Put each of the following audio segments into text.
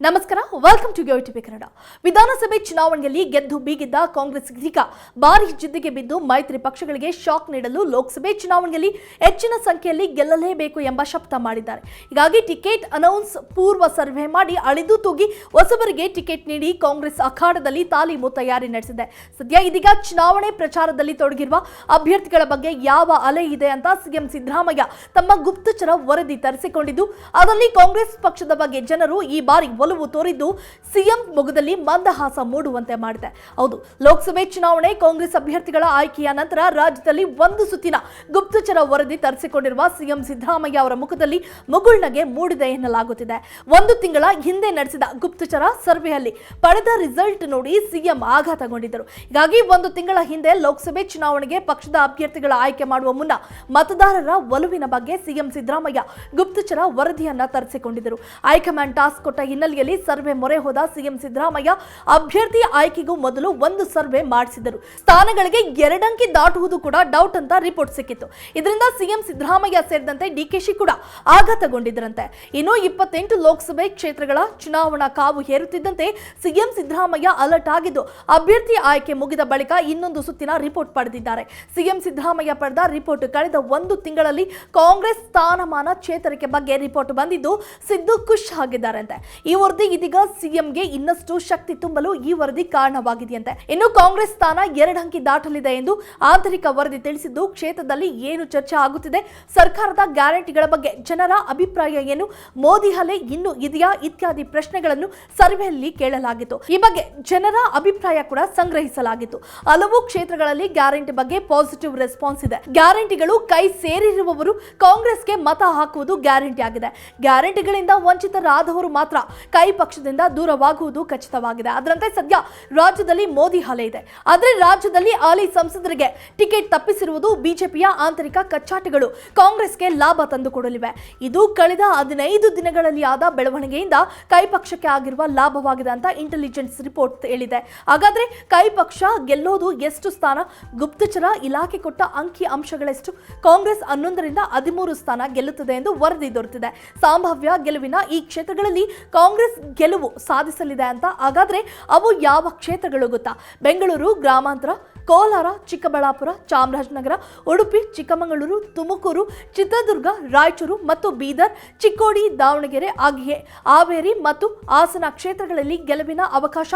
ನಮಸ್ಕಾರ welcome to TV Kannada ವಿಧಾನಸಭೆ ಚುನಾವಣೆಯಲ್ಲಿ ಗೆದ್ದು ಬೀಗಿದ್ದ ಕಾಂಗ್ರೆಸ್ ಇದೀಗ ಭಾರಿ ಜಿದ್ದಿಗೆ ಬಿದ್ದು ಮೈತ್ರಿ ಪಕ್ಷಗಳಿಗೆ ಶಾಕ್ ನೀಡಲು ಲೋಕಸಭೆ ಚುನಾವಣೆಯಲ್ಲಿ ಹೆಚ್ಚಿನ ಸಂಖ್ಯೆಯಲ್ಲಿ ಗೆಲ್ಲಲೇಬೇಕು ಎಂಬ ಶಪಥ ಮಾಡಿದ್ದಾರೆ. ಹೀಗಾಗಿ ಟಿಕೆಟ್ ಅನೌನ್ಸ್ ಪೂರ್ವ ಸರ್ವೆ ಮಾಡಿ ಅಳಿದು ತೂಗಿ ಹೊಸಬರಿಗೆ ಟಿಕೆಟ್ ನೀಡಿ ಕಾಂಗ್ರೆಸ್ ಅಖಾಡದಲ್ಲಿ ತಾಲೀಮು ತಯಾರಿ ನಡೆಸಿದೆ. ಸದ್ಯ ಇದೀಗ ಚುನಾವಣೆ ಪ್ರಚಾರದಲ್ಲಿ ತೊಡಗಿರುವ ಅಭ್ಯರ್ಥಿಗಳ ಬಗ್ಗೆ ಯಾವ ಅಲೆ ಇದೆ ಅಂತ ಸಿಎಂ ಸಿದ್ದರಾಮಯ್ಯ ತಮ್ಮ ಗುಪ್ತಚರ ವರದಿ ತರಿಸಿಕೊಂಡಿದ್ದು, ಅದರಲ್ಲಿ ಕಾಂಗ್ರೆಸ್ ಪಕ್ಷದ ಬಗ್ಗೆ ಜನರು ಈ ಬಾರಿ ಒಲವು ತೋರಿದ್ದು ಸಿಎಂ ಮೊಗದಲ್ಲಿ ಮಂದಹಾಸ ಮೂಡುವಂತೆ ಮಾಡಿದೆ. ಹೌದು, ಲೋಕಸಭೆ ಚುನಾವಣೆ ಕಾಂಗ್ರೆಸ್ ಅಭ್ಯರ್ಥಿಗಳ ಆಯ್ಕೆಯ ನಂತರ ರಾಜ್ಯದಲ್ಲಿ ಒಂದು ಸುತ್ತಿನ ಗುಪ್ತಚರ ವರದಿ ತರಿಸಿಕೊಂಡಿರುವ ಸಿಎಂ ಸಿದ್ದರಾಮಯ್ಯ ಅವರ ಮುಖದಲ್ಲಿ ಮುಗುಳ್ನಗೆ ಮೂಡಿದೆ ಎನ್ನಲಾಗುತ್ತಿದೆ. ಒಂದು ತಿಂಗಳ ಹಿಂದೆ ನಡೆಸಿದ ಗುಪ್ತಚರ ಸರ್ವೆಯಲ್ಲಿ ಪಡೆದ ರಿಸಲ್ಟ್ ನೋಡಿ ಸಿಎಂ ಆಘಾತಗೊಂಡಿದ್ದರು. ಹೀಗಾಗಿ ಒಂದು ತಿಂಗಳ ಹಿಂದೆ ಲೋಕಸಭೆ ಚುನಾವಣೆಗೆ ಪಕ್ಷದ ಅಭ್ಯರ್ಥಿಗಳ ಆಯ್ಕೆ ಮಾಡುವ ಮುನ್ನ ಮತದಾರರ ಒಲವಿನ ಬಗ್ಗೆ ಸಿಎಂ ಸಿದ್ದರಾಮಯ್ಯ ಗುಪ್ತಚರ ವರದಿಯನ್ನ ತರಿಸಿಕೊಂಡಿದ್ದರು. ಹೈಕಮಾಂಡ್ ಟಾಸ್ಕ್ ಕೊಟ್ಟ ಹಿನ್ನೆಲೆಯಲ್ಲಿ ಸರ್ವೆ ಮೊರೆ ಹೋದ ಸಿಎಂ ಸಿದ್ದರಾಮಯ್ಯ ಅಭ್ಯರ್ಥಿ ಆಯ್ಕೆಗೂ ಮೊದಲು ಒಂದು ಸರ್ವೆ ಮಾಡಿಸಿದರು. ಸ್ಥಾನಗಳಿಗೆ ಎರಡಂಕಿ ದಾಟುವುದು ಕೂಡ ಡೌಟ್ ಅಂತ ರಿಪೋರ್ಟ್ ಸಿಕ್ಕಿತ್ತು. ಇದರಿಂದ ಸಿಎಂ ಸಿದ್ದರಾಮಯ್ಯ ಸೇರಿದಂತೆ ಡಿಕೆಶಿ ಕೂಡ ಆಘಾತಗೊಂಡಿದ್ದರಂತೆ. ಇನ್ನು ಇಪ್ಪತ್ತೆಂಟು ಲೋಕಸಭೆ ಕ್ಷೇತ್ರಗಳ ಚುನಾವಣಾ ಕಾವು ಹೇರುತ್ತಿದ್ದಂತೆ ಸಿಎಂ ಸಿದ್ದರಾಮಯ್ಯ ಅಲರ್ಟ್ ಆಗಿದ್ದು, ಅಭ್ಯರ್ಥಿ ಆಯ್ಕೆ ಮುಗಿದ ಬಳಿಕ ಇನ್ನೊಂದು ಸುತ್ತಿನ ರಿಪೋರ್ಟ್ ಪಡೆದಿದ್ದಾರೆ. ಸಿಎಂ ಸಿದ್ದರಾಮಯ್ಯ ಪಡೆದ ರಿಪೋರ್ಟ್ ಕಳೆದ ಒಂದು ತಿಂಗಳಲ್ಲಿ ಕಾಂಗ್ರೆಸ್ ಸ್ಥಾನಮಾನ ಚೇತರಿಕೆ ಬಗ್ಗೆ ರಿಪೋರ್ಟ್ ಬಂದಿದ್ದು, ಸಿದ್ದು ಖುಷ್ ಆಗಿದ್ದಾರಂತೆ. ಈ ವರದಿ ಇದೀಗ ಸಿಎಂಗೆ ಇನ್ನಷ್ಟು ಶಕ್ತಿ ತುಂಬಲು ಈ ವರದಿ ಕಾರಣವಾಗಿದೆಯಂತೆ. ಇನ್ನು ಕಾಂಗ್ರೆಸ್ ಸ್ಥಾನ ಎರಡಂಕಿ ದಾಟಲಿದೆ ಎಂದು ಆಂತರಿಕ ವರದಿ ತಿಳಿಸಿದ್ದು, ಕ್ಷೇತ್ರದಲ್ಲಿ ಏನು ಚರ್ಚೆ ಆಗುತ್ತಿದೆ, ಸರ್ಕಾರದ ಗ್ಯಾರಂಟಿಗಳ ಬಗ್ಗೆ ಜನರ ಅಭಿಪ್ರಾಯ ಏನು, ಮೋದಿ ಹಲೆ ಇನ್ನು ಇದೆಯಾ ಇತ್ಯಾದಿ ಪ್ರಶ್ನೆಗಳನ್ನು ಸರ್ವೆಯಲ್ಲಿ ಕೇಳಲಾಗಿತ್ತು. ಈ ಬಗ್ಗೆ ಜನರ ಅಭಿಪ್ರಾಯ ಕೂಡ ಸಂಗ್ರಹಿಸಲಾಗಿತ್ತು. ಹಲವು ಕ್ಷೇತ್ರಗಳಲ್ಲಿ ಗ್ಯಾರಂಟಿ ಬಗ್ಗೆ ಪಾಸಿಟಿವ್ ರೆಸ್ಪಾನ್ಸ್ ಇದೆ. ಗ್ಯಾರಂಟಿಗಳು ಕೈ ಸೇರಿರುವವರು ಕಾಂಗ್ರೆಸ್ಗೆ ಮತ ಹಾಕುವುದು ಗ್ಯಾರಂಟಿ ಆಗಿದೆ. ಗ್ಯಾರಂಟಿಗಳಿಂದ ವಂಚಿತರಾದವರು ಮಾತ್ರ ಕೈ ಪಕ್ಷದಿಂದ ದೂರವಾಗುವುದು ಖಚಿತವಾಗಿದೆ. ಅದರಂತೆ ಸದ್ಯ ರಾಜ್ಯದಲ್ಲಿ ಮೋದಿ ಹಲೆ ಇದೆ. ಆದರೆ ರಾಜ್ಯದಲ್ಲಿ ಹಾಲಿ ಸಂಸದರಿಗೆ ಟಿಕೆಟ್ ತಪ್ಪಿಸಿರುವುದು ಬಿಜೆಪಿಯ ಆಂತರಿಕ ಕಚ್ಚಾಟಗಳು. ಕಾಂಗ್ರೆಸ್ಗೆ ಲಾಭ ತಂದುಕೊಡಲಿವೆ. ಇದು ಕಳೆದ ಹದಿನೈದು ದಿನಗಳಲ್ಲಿ ಆದ ಬೆಳವಣಿಗೆಯಿಂದ ಕೈ ಪಕ್ಷಕ್ಕೆ ಆಗಿರುವ ಲಾಭವಾಗಿದೆ ಅಂತ ಇಂಟೆಲಿಜೆನ್ಸ್ ರಿಪೋರ್ಟ್ ಹೇಳಿದೆ. ಹಾಗಾದ್ರೆ ಕೈ ಪಕ್ಷ ಗೆಲ್ಲೋದು ಎಷ್ಟು ಸ್ಥಾನ? ಗುಪ್ತಚರ ಇಲಾಖೆ ಕೊಟ್ಟ ಅಂಕಿ ಅಂಶಗಳೆಷ್ಟು? ಕಾಂಗ್ರೆಸ್ ಹನ್ನೊಂದರಿಂದ ಹದಿಮೂರು ಸ್ಥಾನ ಗೆಲ್ಲುತ್ತದೆ ಎಂದು ವರದಿ ದೊರೆತಿದೆ. ಸಂಭಾವ್ಯ ಗೆಲುವಿನ ಈ ಕ್ಷೇತ್ರಗಳಲ್ಲಿ ಕಾಂಗ್ರೆಸ್ ಗೆಲುವು ಸಾಧಿಸಲಿದೆ ಅಂತ. ಹಾಗಾದ್ರೆ ಅವು ಯಾವ ಕ್ಷೇತ್ರಗಳು ಗೊತ್ತಾ? ಬೆಂಗಳೂರು ಗ್ರಾಮಾಂತರ ಕೋಲಾರ, ಚಿಕ್ಕಬಳ್ಳಾಪುರ, ಚಾಮರಾಜನಗರ, ಉಡುಪಿ, ಚಿಕ್ಕಮಗಳೂರು, ತುಮಕೂರು, ಚಿತ್ರದುರ್ಗ, ರಾಯಚೂರು ಮತ್ತು ಬೀದರ್, ಚಿಕ್ಕೋಡಿ, ದಾವಣಗೆರೆ ಹಾಗೆಯೇ ಹಾವೇರಿ ಮತ್ತು ಹಾಸನ ಕ್ಷೇತ್ರಗಳಲ್ಲಿ ಗೆಲುವಿನ ಅವಕಾಶ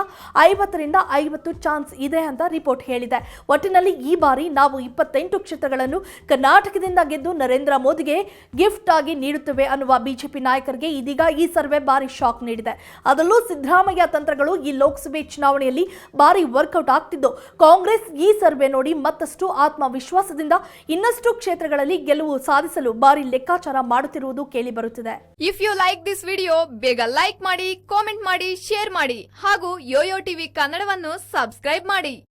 ಐವತ್ತರಿಂದ ಐವತ್ತು ಚಾನ್ಸ್ ಇದೆ ಅಂತ ರಿಪೋರ್ಟ್ ಹೇಳಿದೆ. ಒಟ್ಟಿನಲ್ಲಿ ಈ ಬಾರಿ ನಾವು ಇಪ್ಪತ್ತೆಂಟು ಕ್ಷೇತ್ರಗಳನ್ನು ಕರ್ನಾಟಕದಿಂದ ಗೆದ್ದು ನರೇಂದ್ರ ಮೋದಿಗೆ ಗಿಫ್ಟ್ ಆಗಿ ನೀಡುತ್ತವೆ ಅನ್ನುವ ಬಿಜೆಪಿ ನಾಯಕರಿಗೆ ಇದೀಗ ಈ ಸರ್ವೆ ಬಾರಿ ಶಾಕ್ ನೀಡಿದೆ. ಅದರಲ್ಲೂ ಸಿದ್ದರಾಮಯ್ಯ ತಂತ್ರಗಳು ಈ ಲೋಕಸಭೆ ಚುನಾವಣೆಯಲ್ಲಿ ಬಾರಿ ವರ್ಕೌಟ್ ಆಗ್ತಿದ್ದು. ಕಾಂಗ್ರೆಸ್ ಸರ್ವೆ ನೋಡಿ ಮತ್ತಷ್ಟು ಆತ್ಮವಿಶ್ವಾಸದಿಂದ ಇನ್ನಷ್ಟು ಕ್ಷೇತ್ರಗಳಲ್ಲಿ ಗೆಲುವು ಸಾಧಿಸಲು ಬಾರಿ ಲೆಕ್ಕಾಚಾರ ಮಾಡುತ್ತಿರುವುದು ಕೇಳಿಬರುತ್ತಿದೆ if you like this video ಬೇಗ ಲೈಕ್ ಮಾಡಿ ಕಾಮೆಂಟ್ ಮಾಡಿ ಶೇರ್ ಮಾಡಿ ಹಾಗೂ ಯೋಯೋ ಟಿವಿ ಕನ್ನಡವನ್ನು ಸಬ್ಸ್ಕ್ರೈಬ್ ಮಾಡಿ.